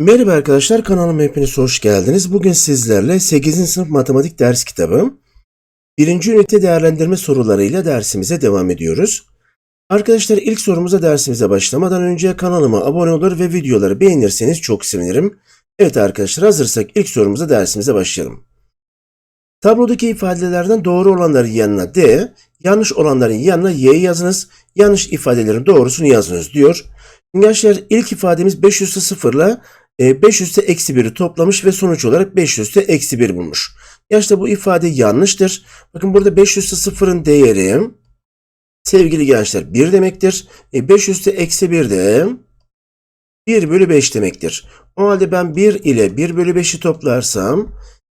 Merhaba arkadaşlar kanalıma hepiniz hoş geldiniz. Bugün sizlerle 8. sınıf matematik ders kitabı 1. ünite değerlendirme sorularıyla dersimize devam ediyoruz. Arkadaşlar ilk sorumuza dersimize başlamadan önce kanalıma abone olur ve videoları beğenirseniz çok sevinirim. Evet arkadaşlar hazırsak ilk sorumuza dersimize başlayalım. Tablodaki ifadelerden doğru olanların yanına D, yanlış olanların yanına Y yazınız. Yanlış ifadelerin doğrusunu yazınız diyor. Gençler ilk ifademiz 5 üstü 0 ile 5 üstü eksi 1'i toplamış ve sonuç olarak 5 üstü eksi 1 bulmuş. Yaşta bu ifade yanlıştır. Bakın burada 5 üstü 0'ın değeri sevgili gençler 1 demektir. E 5 üstü eksi 1 de 1 bölü 5 demektir. O halde ben 1 ile 1 bölü 5'i toplarsam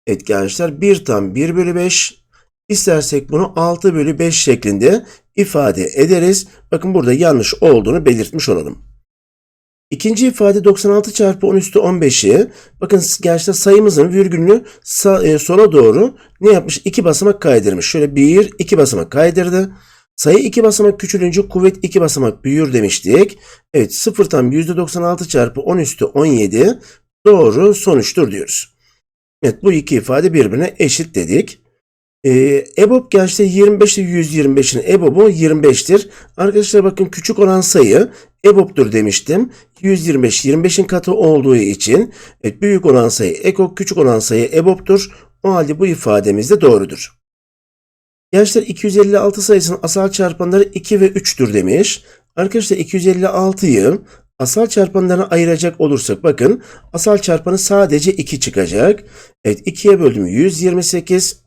evet gençler 1 tam 1 bölü 5 istersek bunu 6 bölü 5 şeklinde ifade ederiz. Bakın burada yanlış olduğunu belirtmiş olalım. İkinci ifade 96 çarpı 10 üstü 15'i. Bakın gerçekten sayımızın virgülünü sağ, e, sola doğru ne yapmış? İki basamak kaydırmış. Şöyle bir, iki basamak kaydırdı. Sayı iki basamak küçülünce kuvvet iki basamak büyür demiştik. Evet 0 tam %96 çarpı 10 üstü 17 doğru sonuçtur diyoruz. Evet bu iki ifade birbirine eşit dedik. EBOB gençte 25 ile 125'in EBOB'u 25'tir. Arkadaşlar bakın küçük olan sayı EBOB'dur demiştim. 125 25'in katı olduğu için evet, büyük olan sayı EKOK küçük olan sayı EBOB'dur. O halde bu ifademiz de doğrudur. Gençler 256 sayısının asal çarpanları 2 ve 3'tür demiş. Arkadaşlar 256'yı asal çarpanlarına ayıracak olursak bakın asal çarpanı sadece 2 çıkacak. Evet 2'ye böldüm 128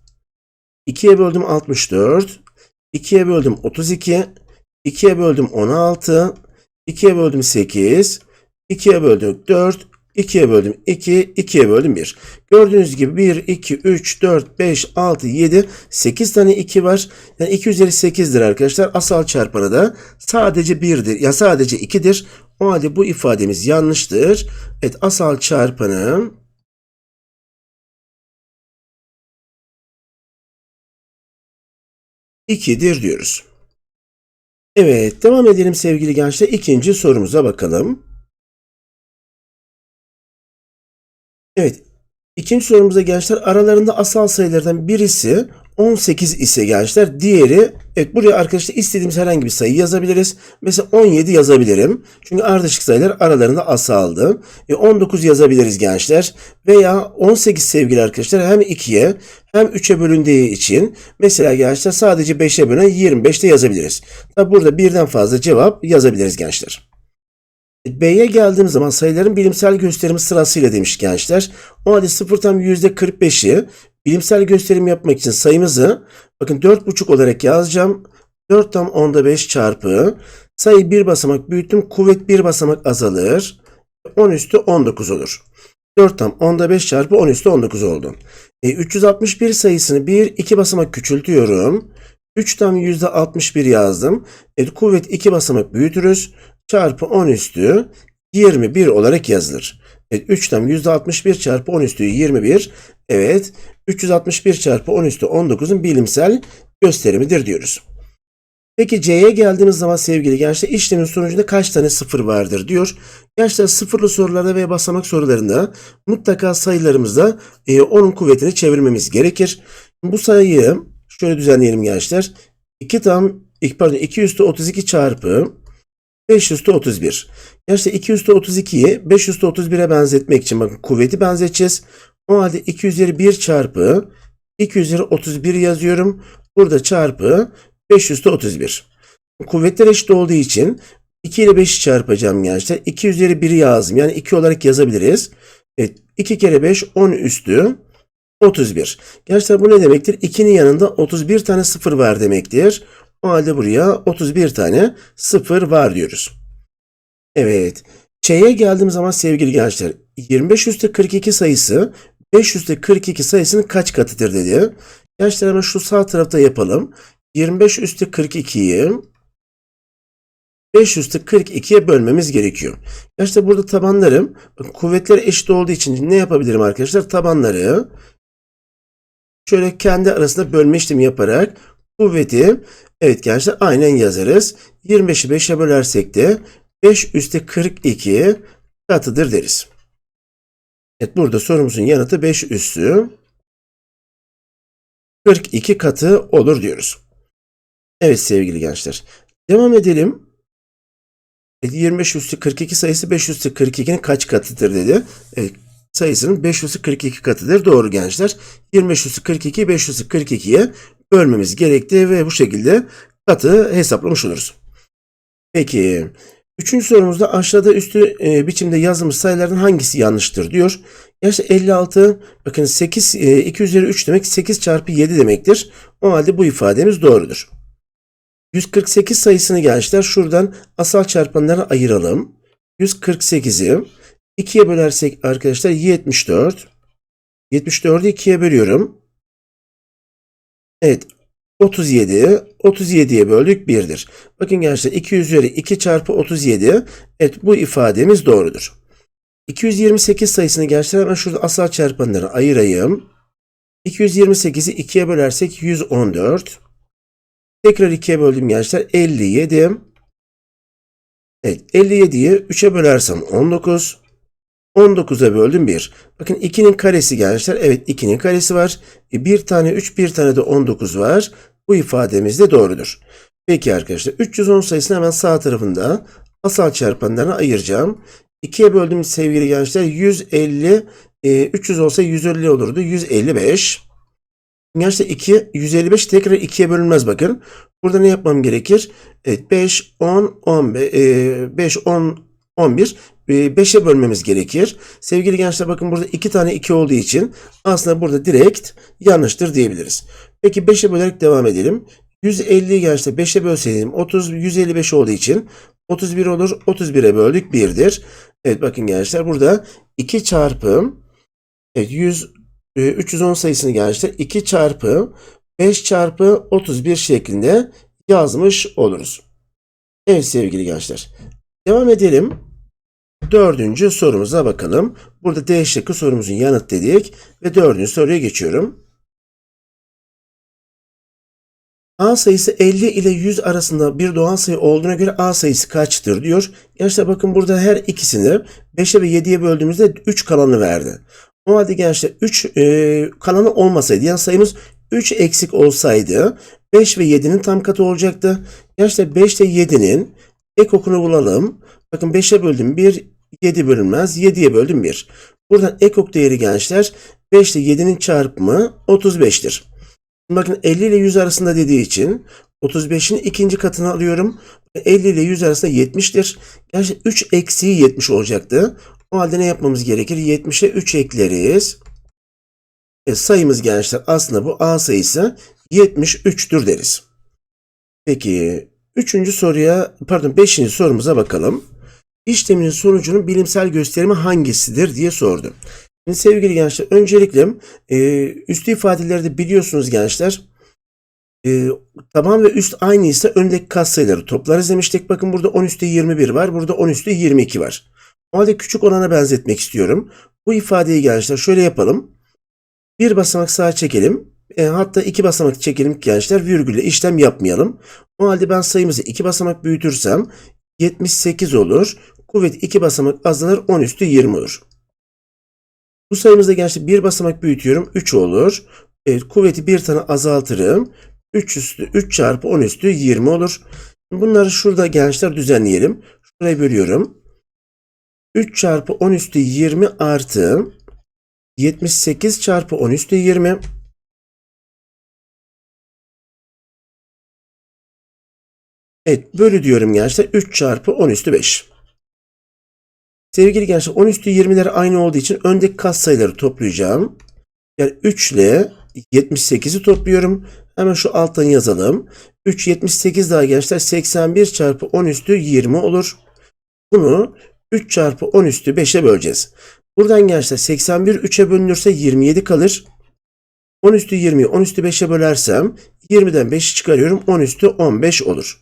2'ye böldüm 64. 2'ye böldüm 32. 2'ye böldüm 16. 2'ye böldüm 8. 2'ye böldüm 4. 2'ye böldüm 2. 2'ye böldüm 1. Gördüğünüz gibi 1, 2, 3, 4, 5, 6, 7, 8 tane 2 var. Yani 2 üzeri 8'dir arkadaşlar. Asal çarpanı da sadece 1'dir. Ya sadece 2'dir. O halde bu ifademiz yanlıştır. Evet asal çarpanı 2'dir diyoruz. Evet, devam edelim sevgili gençler. İkinci sorumuza bakalım. Evet, ikinci sorumuza gençler aralarında asal sayılardan birisi 18 ise gençler diğeri evet buraya arkadaşlar istediğimiz herhangi bir sayı yazabiliriz. Mesela 17 yazabilirim. Çünkü ardışık sayılar aralarında asaldı. E 19 yazabiliriz gençler. Veya 18 sevgili arkadaşlar hem 2'ye hem 3'e bölündüğü için mesela gençler sadece 5'e bölen 25 de yazabiliriz. Tabi burada birden fazla cevap yazabiliriz gençler. B'ye geldiğimiz zaman sayıların bilimsel gösterimi sırasıyla demiş gençler. O halde 0 tam %45'i bilimsel gösterim yapmak için sayımızı bakın 4,5 olarak yazacağım. 4 tam onda 5 çarpı sayı bir basamak büyüttüm. Kuvvet bir basamak azalır. 10 üstü 19 olur. 4 tam onda 5 çarpı 10 üstü 19 oldu. E, 361 sayısını bir iki basamak küçültüyorum. 3 tam %61 yazdım. E, kuvvet 2 basamak büyütürüz. Çarpı 10 üstü 21 olarak yazılır. Evet 3 tam %61 çarpı 10 üstü 21. Evet 361 çarpı 10 üstü 19'un bilimsel gösterimidir diyoruz. Peki C'ye geldiğimiz zaman sevgili gençler işlemin sonucunda kaç tane sıfır vardır diyor. Gençler sıfırlı sorularda veya basamak sorularında mutlaka sayılarımızda e, onun kuvvetini çevirmemiz gerekir. Bu sayıyı şöyle düzenleyelim gençler. 2 tam pardon 2 üstü 32 çarpı 5 üstü 31. Gençler 2 üstü 32'yi 5 üstü 31'e benzetmek için bakın kuvveti benzeteceğiz. O halde 2 üzeri 1 çarpı 2 üzeri 31 yazıyorum. Burada çarpı 5 üstü 31. Kuvvetler eşit olduğu için 2 ile 5'i çarpacağım gençler. 2 üzeri 1'i yazdım. Yani 2 olarak yazabiliriz. Evet, 2 kere 5 10 üstü 31. Gençler bu ne demektir? 2'nin yanında 31 tane sıfır var demektir. O halde buraya 31 tane sıfır var diyoruz. Evet. Ç'ye geldiğim zaman sevgili gençler 25 üstü 42 sayısı 5 üstü 42 sayısının kaç katıdır dedi. Gençler hemen şu sağ tarafta yapalım. 25 üstü 42'yi 5 üstü 42'ye bölmemiz gerekiyor. Gençler burada tabanlarım kuvvetleri eşit olduğu için ne yapabilirim arkadaşlar? Tabanları şöyle kendi arasında bölme işlemi yaparak kuvveti evet gençler aynen yazarız. 25'i 5'e bölersek de 5 üstü 42 katıdır deriz. Evet burada sorumuzun yanıtı 5 üssü 42 katı olur diyoruz. Evet sevgili gençler. Devam edelim. Evet, 25 üssü 42 sayısı 5 üssü 42'nin kaç katıdır dedi. Evet, sayısının 5 üssü 42 katıdır. Doğru gençler. 25 üssü 42 5 üssü 42'ye bölmemiz gerekti ve bu şekilde katı hesaplamış oluruz. Peki. Üçüncü sorumuzda aşağıda üstü e, biçimde yazılmış sayılardan hangisi yanlıştır diyor. Gerçi 56 bakın 8 e, 2 üzeri 3 demek 8 çarpı 7 demektir. O halde bu ifademiz doğrudur. 148 sayısını gençler şuradan asal çarpanlara ayıralım. 148'i 2'ye bölersek arkadaşlar 74. 74'ü 2'ye bölüyorum. Evet 37. 37'ye böldük 1'dir. Bakın gençler 2 üzeri 2 çarpı 37. Evet bu ifademiz doğrudur. 228 sayısını gençler hemen şurada asal çarpanlara ayırayım. 228'i 2'ye bölersek 114. Tekrar 2'ye böldüm gençler 57. Evet 57'yi 3'e bölersem 19. 19'a böldüm 1. Bakın 2'nin karesi gençler. Evet 2'nin karesi var. E, bir tane 3 bir tane de 19 var. Bu ifademiz de doğrudur. Peki arkadaşlar 310 sayısını hemen sağ tarafında asal çarpanlarına ayıracağım. 2'ye böldüm sevgili gençler 150 e, 300 olsa 150 olurdu. 155. Gençler 2 155 tekrar 2'ye bölünmez bakın. Burada ne yapmam gerekir? Evet 5 10 15 e, 5 10 11 5'e bölmemiz gerekir. Sevgili gençler bakın burada 2 tane 2 olduğu için aslında burada direkt yanlıştır diyebiliriz. Peki 5'e bölerek devam edelim. 150 gençler 5'e bölseydim 30 155 olduğu için 31 olur. 31'e böldük 1'dir. Evet bakın gençler burada 2 çarpı evet 100 e, 310 sayısını gençler 2 çarpı 5 çarpı 31 şeklinde yazmış oluruz. Evet sevgili gençler. Devam edelim. Dördüncü sorumuza bakalım. Burada D şıkkı sorumuzun yanıt dedik ve dördüncü soruya geçiyorum. A sayısı 50 ile 100 arasında bir doğal sayı olduğuna göre A sayısı kaçtır diyor. Gençler bakın burada her ikisini 5'e ve 7'ye böldüğümüzde 3 kalanı verdi. O halde gençler 3 e, kalanı olmasaydı yani sayımız 3 eksik olsaydı 5 ve 7'nin tam katı olacaktı. Gençler 5 ile 7'nin ek okunu bulalım. Bakın 5'e böldüm 1, 7 bölünmez. 7'ye böldüm 1. Buradan ek ok değeri gençler 5 ile 7'nin çarpımı 35'tir. Bakın 50 ile 100 arasında dediği için 35'in ikinci katını alıyorum. 50 ile 100 arasında 70'tir. Gerçi 3 eksiği 70 olacaktı. O halde ne yapmamız gerekir? 70'e 3 ekleriz. E, sayımız gençler aslında bu A sayısı 73'tür deriz. Peki 3. soruya pardon 5. sorumuza bakalım. İşleminin sonucunun bilimsel gösterimi hangisidir diye sordu. Şimdi sevgili gençler öncelikle e, üstü ifadeleri de biliyorsunuz gençler. E, taban ve üst aynıysa öndeki katsayıları toplarız demiştik. Bakın burada 10 üstü 21 var. Burada 10 üstü 22 var. O halde küçük olana benzetmek istiyorum. Bu ifadeyi gençler şöyle yapalım. Bir basamak sağa çekelim. E, hatta iki basamak çekelim gençler. Virgülle işlem yapmayalım. O halde ben sayımızı iki basamak büyütürsem 78 olur. Kuvvet iki basamak azalır 10 üstü 20 olur. Bu sayımızda gençler bir basamak büyütüyorum 3 olur. Evet, kuvveti bir tane azaltırım. 3 üstü 3 çarpı 10 üstü 20 olur. Bunları şurada gençler düzenleyelim. Şuraya bölüyorum. 3 çarpı 10 üstü 20 artı 78 çarpı 10 üstü 20. Evet bölü diyorum gençler 3 çarpı 10 üstü 5. Sevgili gençler 10 üstü 20'ler aynı olduğu için öndeki kas sayıları toplayacağım. Yani 3 ile 78'i topluyorum. Hemen şu alttan yazalım. 3 78 daha gençler 81 çarpı 10 üstü 20 olur. Bunu 3 çarpı 10 üstü 5'e böleceğiz. Buradan gençler 81 3'e bölünürse 27 kalır. 10 üstü 20'yi 10 üstü 5'e bölersem 20'den 5'i çıkarıyorum 10 üstü 15 olur.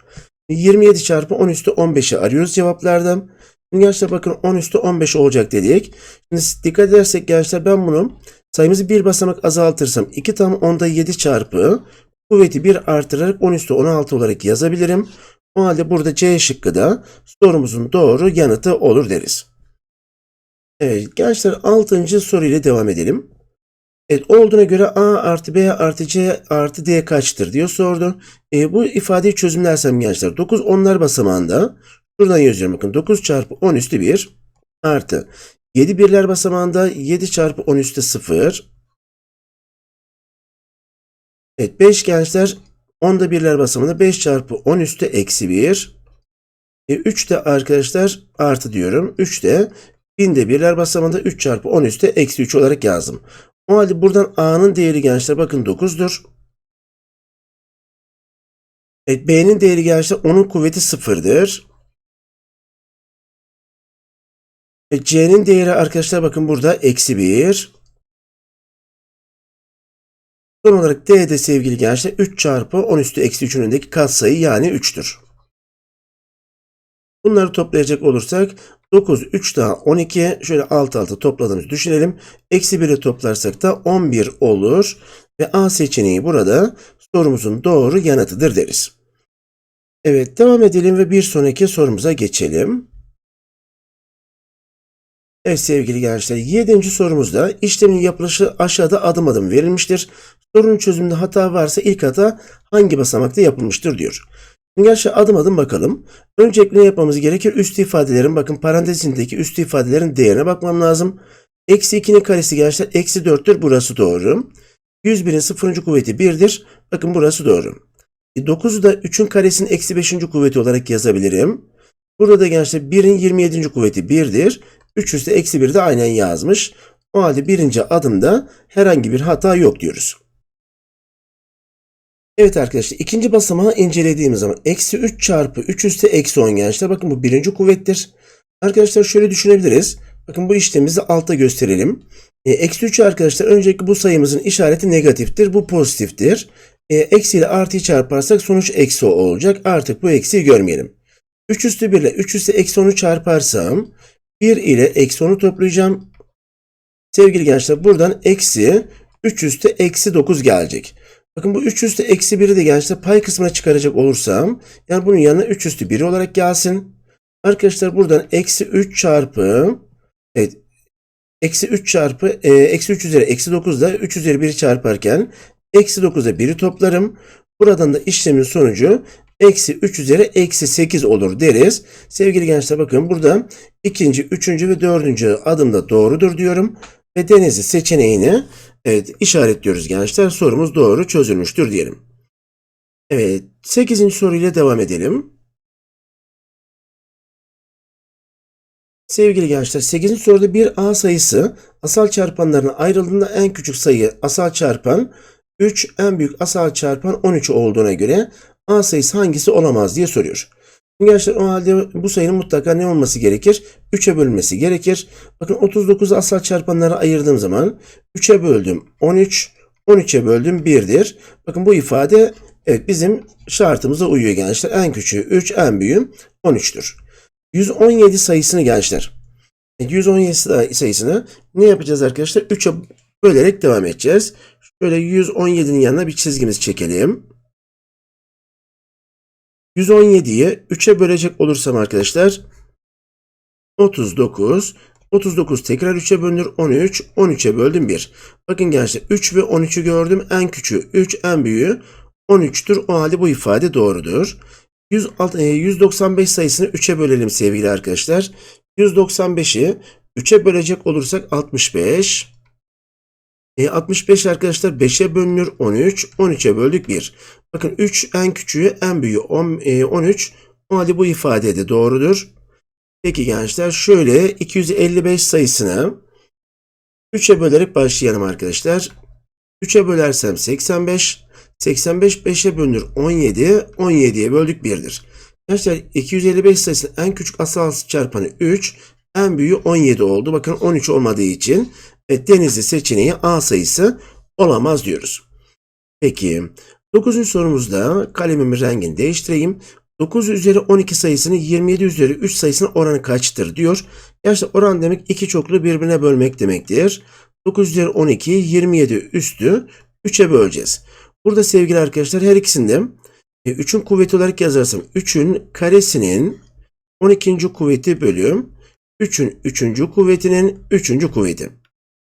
27 çarpı 10 üstü 15'i arıyoruz cevaplardan. Şimdi gençler bakın 10 üstü 15 olacak dedik. Şimdi dikkat edersek gençler ben bunu sayımızı bir basamak azaltırsam 2 tam 10'da 7 çarpı kuvveti 1 artırarak 10 üstü 16 olarak yazabilirim. O halde burada C şıkkı da sorumuzun doğru yanıtı olur deriz. Evet gençler 6. soruyla devam edelim. Evet olduğuna göre A artı B artı C artı D kaçtır diyor sordu. E, bu ifadeyi çözümlersem gençler 9 onlar basamağında. Şuradan yazıyorum bakın. 9 çarpı 10 üstü 1 artı. 7 birler basamağında. 7 çarpı 10 üstü 0 Evet 5 gençler. 10'da birler basamağında 5 çarpı 10 üstü eksi 1 e, 3 de arkadaşlar artı diyorum. 3 de binde birler basamağında 3 çarpı 10 üstü eksi 3 olarak yazdım. O halde buradan A'nın değeri gençler bakın 9'dur. Evet, B'nin değeri gençler 10'un kuvveti 0'dır. E, C'nin değeri arkadaşlar bakın burada eksi 1. Son olarak D'de sevgili gençler 3 çarpı 10 üstü eksi 3'ün önündeki katsayı yani 3'tür. Bunları toplayacak olursak 9, 3 daha 12. Şöyle alt alta topladığımızı düşünelim. Eksi 1'i toplarsak da 11 olur. Ve A seçeneği burada sorumuzun doğru yanıtıdır deriz. Evet devam edelim ve bir sonraki sorumuza geçelim. Evet sevgili gençler 7. sorumuzda işlemin yapılışı aşağıda adım adım verilmiştir. Sorunun çözümünde hata varsa ilk hata hangi basamakta yapılmıştır diyor. Gençler adım adım bakalım. Öncelikle yapmamız gerekir? Üst ifadelerin bakın parantezindeki üst ifadelerin değerine bakmam lazım. Eksi 2'nin karesi gençler eksi 4'tür burası doğru. 101'in 0. kuvveti 1'dir. Bakın burası doğru. 9'u da 3'ün karesinin eksi 5. kuvveti olarak yazabilirim. Burada da gençler 1'in 27. kuvveti 1'dir. 3 üstü eksi 1 de aynen yazmış. O halde birinci adımda herhangi bir hata yok diyoruz. Evet arkadaşlar ikinci basamağı incelediğimiz zaman eksi 3 çarpı 3 üstü eksi 10 gençler. Bakın bu birinci kuvvettir. Arkadaşlar şöyle düşünebiliriz. Bakın bu işlemimizi altta gösterelim. E, eksi 3 arkadaşlar öncelikle bu sayımızın işareti negatiftir. Bu pozitiftir. E, eksi ile artıyı çarparsak sonuç eksi olacak. Artık bu eksiyi görmeyelim. 3 üstü 1 ile 3 üstü eksi 10'u çarparsam 1 ile eksi 10'u toplayacağım. Sevgili gençler buradan eksi 3 üstü eksi 9 gelecek. Bakın bu 3 üstü eksi 1'i de gençler pay kısmına çıkaracak olursam yani bunun yanına 3 üstü 1 olarak gelsin. Arkadaşlar buradan eksi 3 çarpı evet eksi 3 çarpı e, eksi 3 üzeri eksi 9 da 3 üzeri 1'i çarparken eksi 9'a 1'i toplarım. Buradan da işlemin sonucu eksi 3 üzeri eksi 8 olur deriz. Sevgili gençler bakın burada ikinci, üçüncü ve dördüncü adımda doğrudur diyorum. Ve Denizli seçeneğini evet, işaretliyoruz gençler. Sorumuz doğru çözülmüştür diyelim. Evet 8. soruyla devam edelim. Sevgili gençler 8. soruda bir A sayısı asal çarpanlarına ayrıldığında en küçük sayı asal çarpan 3 en büyük asal çarpan 13 olduğuna göre A sayısı hangisi olamaz diye soruyor. Gençler o halde bu sayının mutlaka ne olması gerekir? 3'e bölünmesi gerekir. Bakın 39'u asal çarpanlara ayırdığım zaman 3'e böldüm 13, 13'e böldüm 1'dir. Bakın bu ifade evet bizim şartımıza uyuyor gençler. En küçüğü 3, en büyüğü 13'tür. 117 sayısını gençler. 117 sayısını ne yapacağız arkadaşlar? 3'e bölerek devam edeceğiz. Şöyle 117'nin yanına bir çizgimiz çekelim. 117'yi 3'e bölecek olursam arkadaşlar 39 39 tekrar 3'e bölünür 13 13'e böldüm 1. Bakın gençler 3 ve 13'ü gördüm. En küçüğü 3 en büyüğü 13'tür. O halde bu ifade doğrudur. 195 sayısını 3'e bölelim sevgili arkadaşlar. 195'i 3'e bölecek olursak 65. E, 65 arkadaşlar 5'e bölünür 13. 13'e böldük 1. Bakın 3 en küçüğü en büyüğü 10, e, 13. O halde bu ifade de doğrudur. Peki gençler şöyle 255 sayısını 3'e bölerek başlayalım arkadaşlar. 3'e bölersem 85. 85 5'e bölünür 17. 17'ye böldük 1'dir. Gençler 255 sayısının en küçük asal çarpanı 3. En büyüğü 17 oldu. Bakın 13 olmadığı için evet, denizli seçeneği A sayısı olamaz diyoruz. Peki 9. sorumuzda kalemimin rengini değiştireyim. 9 üzeri 12 sayısının 27 üzeri 3 sayısının oranı kaçtır diyor. Gerçi oran demek iki çoklu birbirine bölmek demektir. 9 üzeri 12 27 üstü 3'e böleceğiz. Burada sevgili arkadaşlar her ikisinde 3'ün kuvveti olarak yazarsam 3'ün karesinin 12. kuvveti bölü 3'ün 3. kuvvetinin 3. kuvveti.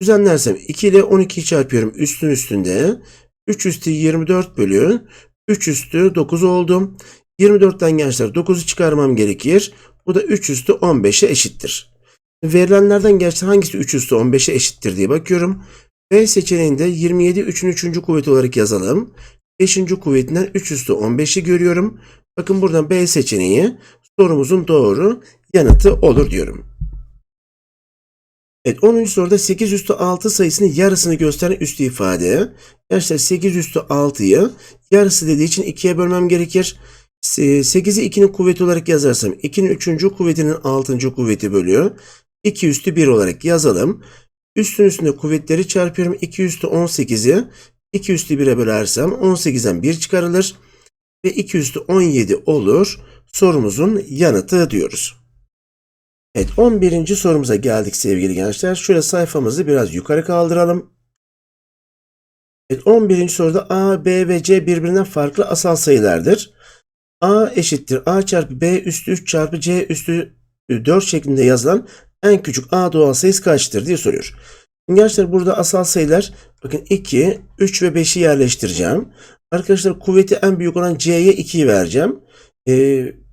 Düzenlersem 2 ile 12'yi çarpıyorum üstün üstünde. 3 üstü 24 bölü 3 üstü 9 oldu. 24'ten gençler 9'u çıkarmam gerekir. Bu da 3 üstü 15'e eşittir. Verilenlerden gençler hangisi 3 üstü 15'e eşittir diye bakıyorum. B seçeneğinde 27 3'ün 3. kuvveti olarak yazalım. 5. kuvvetinden 3 üstü 15'i görüyorum. Bakın buradan B seçeneği sorumuzun doğru yanıtı olur diyorum. Evet 10. soruda 8 üstü 6 sayısının yarısını gösteren üstü ifade. Gençler 8 üstü 6'yı yarısı dediği için 2'ye bölmem gerekir. 8'i 2'nin kuvveti olarak yazarsam 2'nin 3. kuvvetinin 6. kuvveti bölüyor. 2 üstü 1 olarak yazalım. Üstün üstünde kuvvetleri çarpıyorum. 2 üstü 18'i 2 üstü 1'e bölersem 18'den 1 çıkarılır. Ve 2 üstü 17 olur. Sorumuzun yanıtı diyoruz. Evet 11. sorumuza geldik sevgili gençler. Şöyle sayfamızı biraz yukarı kaldıralım. Evet 11. soruda A, B ve C birbirinden farklı asal sayılardır. A eşittir A çarpı B üstü 3 çarpı C üstü 4 şeklinde yazılan en küçük A doğal sayısı kaçtır diye soruyor. Gençler burada asal sayılar bakın 2, 3 ve 5'i yerleştireceğim. Arkadaşlar kuvveti en büyük olan C'ye 2'yi vereceğim. Ee,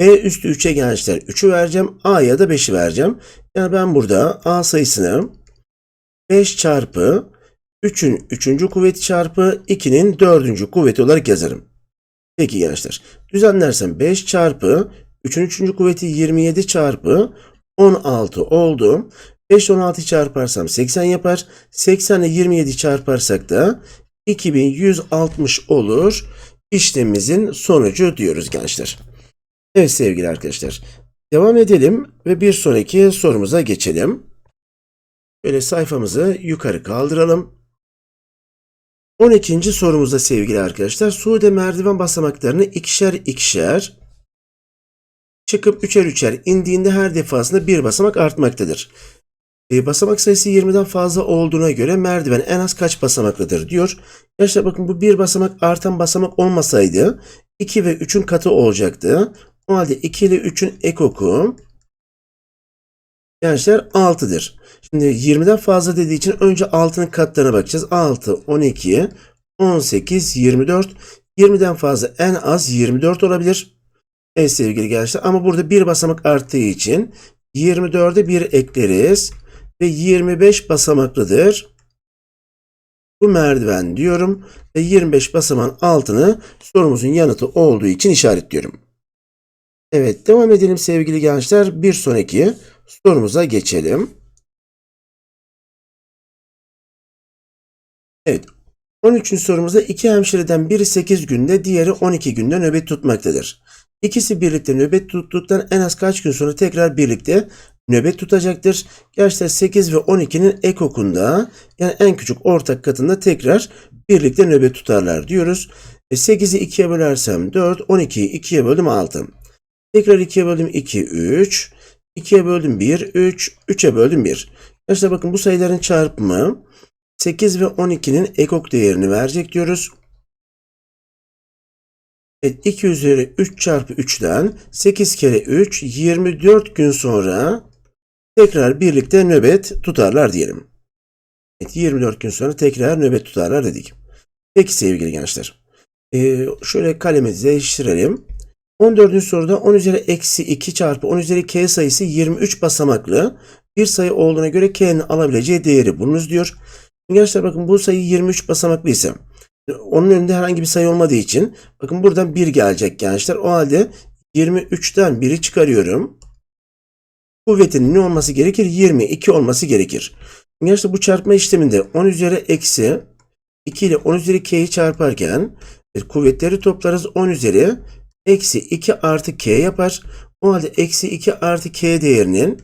B üstü 3'e gençler 3'ü vereceğim. A'ya da 5'i vereceğim. Yani ben burada A sayısını 5 çarpı 3'ün 3. kuvveti çarpı 2'nin 4. kuvveti olarak yazarım. Peki gençler. Düzenlersem 5 çarpı 3'ün 3. kuvveti 27 çarpı 16 oldu. 5 16 çarparsam 80 yapar. 80 ile 27 çarparsak da 2160 olur. İşlemimizin sonucu diyoruz gençler. Evet sevgili arkadaşlar. Devam edelim ve bir sonraki sorumuza geçelim. Böyle sayfamızı yukarı kaldıralım. 12. sorumuzda sevgili arkadaşlar. Sude merdiven basamaklarını ikişer ikişer çıkıp üçer üçer indiğinde her defasında bir basamak artmaktadır. E, basamak sayısı 20'den fazla olduğuna göre merdiven en az kaç basamaklıdır diyor. Gençler bakın bu bir basamak artan basamak olmasaydı 2 ve 3'ün katı olacaktı. O halde 2 ile 3'ün ekoku gençler 6'dır. Şimdi 20'den fazla dediği için önce 6'nın katlarına bakacağız. 6, 12, 18, 24. 20'den fazla en az 24 olabilir. Evet sevgili gençler ama burada bir basamak arttığı için 24'e 1 ekleriz ve 25 basamaklıdır. Bu merdiven diyorum ve 25 basamağın altını sorumuzun yanıtı olduğu için işaretliyorum. Evet devam edelim sevgili gençler. Bir sonraki sorumuza geçelim. Evet 13. sorumuzda iki hemşireden biri 8 günde diğeri 12 günde nöbet tutmaktadır. İkisi birlikte nöbet tuttuktan en az kaç gün sonra tekrar birlikte nöbet tutacaktır. Gerçekten 8 ve 12'nin ekokunda yani en küçük ortak katında tekrar birlikte nöbet tutarlar diyoruz. 8'i 2'ye bölersem 4, 12'yi 2'ye böldüm 6. Tekrar 2'ye böldüm 2, 3. 2'ye böldüm 1, 3. 3'e böldüm 1. Arkadaşlar bakın bu sayıların çarpımı 8 ve 12'nin ekok değerini verecek diyoruz. Evet 2 üzeri 3 çarpı 3'ten 8 kere 3 24 gün sonra tekrar birlikte nöbet tutarlar diyelim. Evet 24 gün sonra tekrar nöbet tutarlar dedik. Peki sevgili gençler. Ee, şöyle kalemizi değiştirelim. 14. soruda 10 üzeri eksi 2 çarpı 10 üzeri k sayısı 23 basamaklı bir sayı olduğuna göre k'nin alabileceği değeri bulunuz diyor. Gençler bakın bu sayı 23 basamaklı ise onun önünde herhangi bir sayı olmadığı için bakın buradan 1 gelecek gençler. O halde 23'ten 1'i çıkarıyorum. Kuvvetinin ne olması gerekir? 22 olması gerekir. Gençler bu çarpma işleminde 10 üzeri eksi 2 ile 10 üzeri k'yi çarparken kuvvetleri toplarız 10 üzeri eksi 2 artı k yapar. O halde eksi 2 artı k değerinin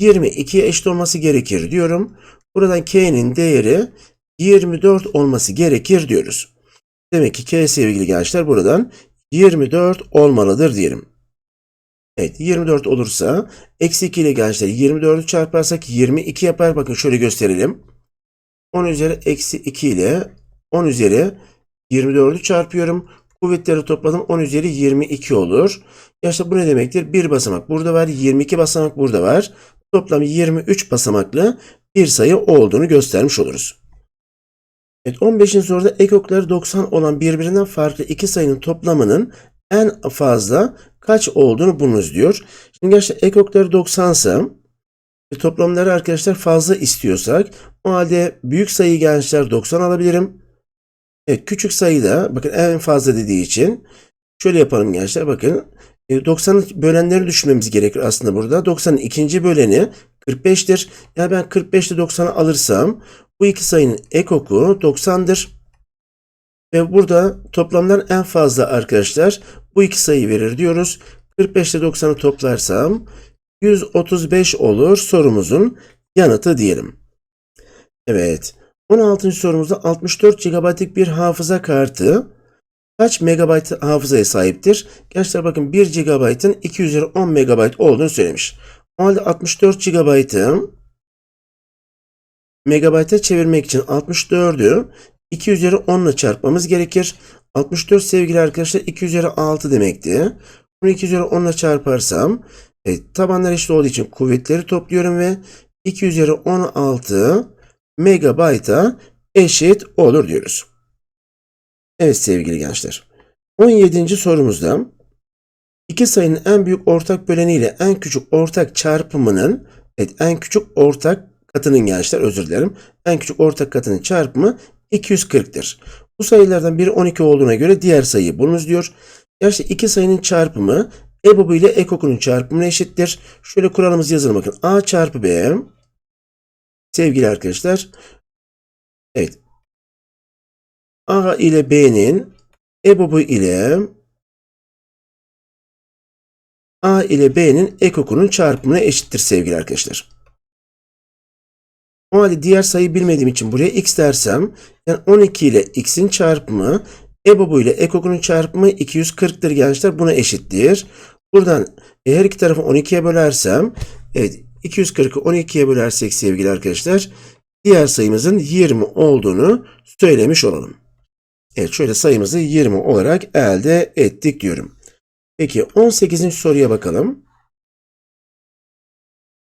22'ye eşit olması gerekir diyorum. Buradan k'nin değeri 24 olması gerekir diyoruz. Demek ki k sevgili gençler buradan 24 olmalıdır diyelim. Evet 24 olursa eksi 2 ile gençler 24'ü çarparsak 22 yapar. Bakın şöyle gösterelim. 10 üzeri eksi 2 ile 10 üzeri 24'ü çarpıyorum. Kuvvetleri topladım 10 üzeri 22 olur. Ya bu ne demektir? Bir basamak burada var, 22 basamak burada var. Toplam 23 basamaklı bir sayı olduğunu göstermiş oluruz. Evet 15. soruda ekokları 90 olan birbirinden farklı iki sayının toplamının en fazla kaç olduğunu bulunuz diyor. Şimdi gerçekten ekokları 90 ise toplamları arkadaşlar fazla istiyorsak o halde büyük sayı gençler 90 alabilirim. Evet küçük sayıda bakın en fazla dediği için şöyle yapalım gençler bakın. 90'ın bölenleri düşünmemiz gerekir aslında burada. 90'ın ikinci böleni 45'tir. Yani ben 45 ile 90'ı alırsam bu iki sayının ekoku 90'dır. Ve burada toplamdan en fazla arkadaşlar bu iki sayı verir diyoruz. 45 ile 90'ı toplarsam 135 olur sorumuzun yanıtı diyelim. Evet. 16. sorumuzda 64 GB'lik bir hafıza kartı kaç megabayt hafızaya sahiptir? Gençler bakın 1 GB'ın 2 üzeri 10 MB olduğunu söylemiş. O halde 64 GB'ı megabayta çevirmek için 64'ü 2 üzeri 10 ile çarpmamız gerekir. 64 sevgili arkadaşlar 2 üzeri 6 demekti. Bunu 2 üzeri 10 ile çarparsam evet, tabanlar eşit olduğu için kuvvetleri topluyorum ve 2 üzeri 16 megabayta eşit olur diyoruz. Evet sevgili gençler. 17. sorumuzda iki sayının en büyük ortak böleni ile en küçük ortak çarpımının evet en küçük ortak katının gençler özür dilerim. En küçük ortak katının çarpımı 240'tır. Bu sayılardan biri 12 olduğuna göre diğer sayıyı bulunuz diyor. Gerçi iki sayının çarpımı EBOB ile EKOK'un çarpımına eşittir. Şöyle kuralımızı yazalım bakın. A çarpı B sevgili arkadaşlar evet A ile B'nin EBOB'u ile A ile B'nin ekokunun çarpımına eşittir sevgili arkadaşlar. O halde diğer sayıyı bilmediğim için buraya x dersem yani 12 ile x'in çarpımı EBOB'u ile ekokunun çarpımı 240'tır gençler. Buna eşittir. Buradan her iki tarafı 12'ye bölersem evet 240'ı 12'ye bölersek sevgili arkadaşlar diğer sayımızın 20 olduğunu söylemiş olalım. Evet şöyle sayımızı 20 olarak elde ettik diyorum. Peki 18. soruya bakalım.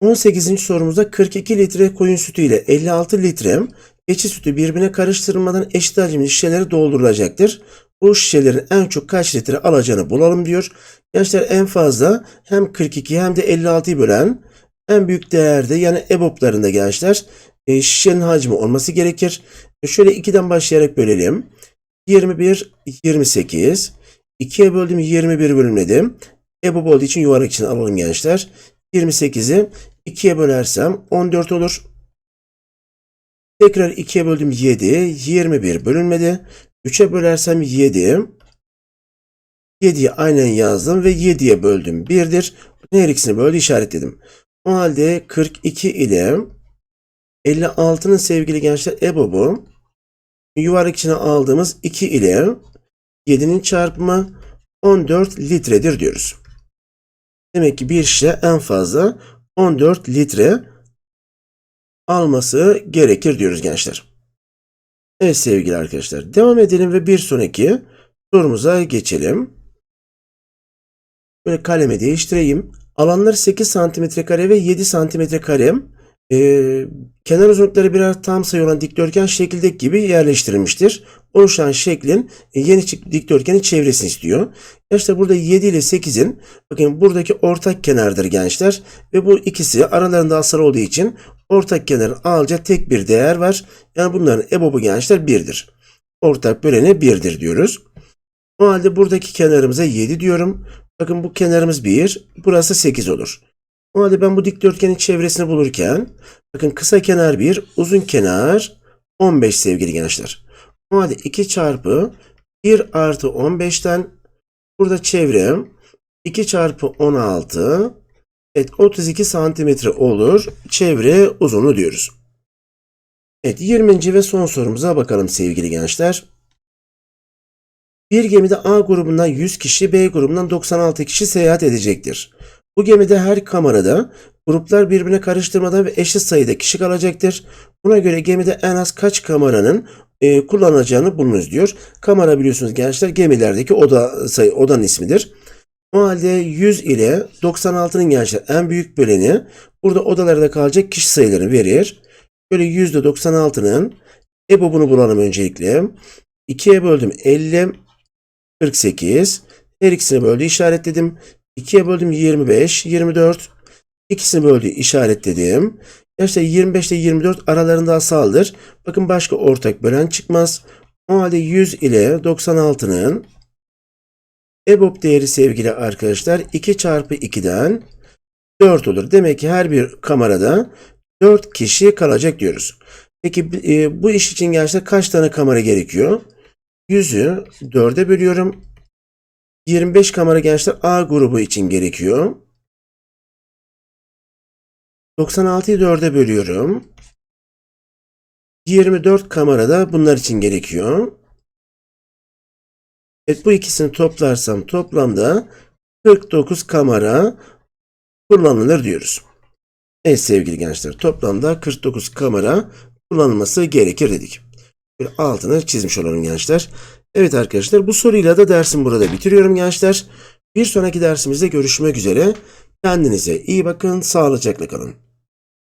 18. sorumuzda 42 litre koyun sütü ile 56 litre keçi sütü birbirine karıştırılmadan eşit hacimli şişelere doldurulacaktır. Bu şişelerin en çok kaç litre alacağını bulalım diyor. Gençler en fazla hem 42 hem de 56'yı bölen en büyük değerde yani EBOB'larında gençler e, şişenin hacmi olması gerekir. E, şöyle 2'den başlayarak bölelim. 21, 28. 2'ye böldüm 21 bölümledim. EBOB olduğu için yuvarlak için alalım gençler. 28'i 2'ye bölersem 14 olur. Tekrar 2'ye böldüm 7. 21 bölünmedi. 3'e bölersem 7. 7'yi aynen yazdım ve 7'ye böldüm 1'dir. Her ikisini böyle işaretledim. O halde 42 ile 56'nın sevgili gençler EBOB'u yuvarlak içine aldığımız 2 ile 7'nin çarpımı 14 litredir diyoruz. Demek ki bir şişe en fazla 14 litre alması gerekir diyoruz gençler. Evet sevgili arkadaşlar devam edelim ve bir sonraki sorumuza geçelim. Böyle kalemi değiştireyim. Alanlar 8 cm kare ve 7 cm kare. Ee, kenar uzunlukları birer tam sayı olan dikdörtgen şekildeki gibi yerleştirilmiştir. Oluşan şeklin e, yeni dikdörtgenin çevresini istiyor. İşte burada 7 ile 8'in bakın buradaki ortak kenardır gençler. Ve bu ikisi aralarında asal olduğu için ortak kenarın alacağı tek bir değer var. Yani bunların ebobu gençler 1'dir. Ortak böleni 1'dir diyoruz. O halde buradaki kenarımıza 7 diyorum. Bakın bu kenarımız 1. Burası 8 olur. O halde ben bu dikdörtgenin çevresini bulurken bakın kısa kenar 1, uzun kenar 15 sevgili gençler. O halde 2 çarpı 1 artı 15'ten burada çevrem 2 çarpı 16 evet 32 santimetre olur. Çevre uzunluğu diyoruz. Evet 20. ve son sorumuza bakalım sevgili gençler. Bir gemide A grubundan 100 kişi, B grubundan 96 kişi seyahat edecektir. Bu gemide her kamerada gruplar birbirine karıştırmadan ve eşit sayıda kişi kalacaktır. Buna göre gemide en az kaç kameranın e, kullanılacağını bulunuz diyor. Kamera biliyorsunuz gençler gemilerdeki oda sayı odanın ismidir. O halde 100 ile 96'nın gençler en büyük böleni burada odalarda kalacak kişi sayılarını verir. Böyle %96'nın EBOB'unu bulalım öncelikle. 2'ye böldüm 50, 48. Her ikisini böldü işaretledim. 2'ye böldüm 25, 24. İkisini böldü işaretledim. Gençler 25 ile 24 aralarında asaldır. Bakın başka ortak bölen çıkmaz. O halde 100 ile 96'nın EBOB değeri sevgili arkadaşlar 2 çarpı 2'den 4 olur. Demek ki her bir kamerada 4 kişi kalacak diyoruz. Peki e, bu iş için gençler kaç tane kamera gerekiyor? 100'ü 4'e bölüyorum. 25 kamera gençler A grubu için gerekiyor. 96'yı 4'e bölüyorum. 24 kamera da bunlar için gerekiyor. Evet bu ikisini toplarsam toplamda 49 kamera kullanılır diyoruz. Evet sevgili gençler toplamda 49 kamera kullanılması gerekir dedik. Böyle altını çizmiş olalım gençler. Evet arkadaşlar bu soruyla da dersim burada bitiriyorum gençler. Bir sonraki dersimizde görüşmek üzere. Kendinize iyi bakın, sağlıcakla kalın.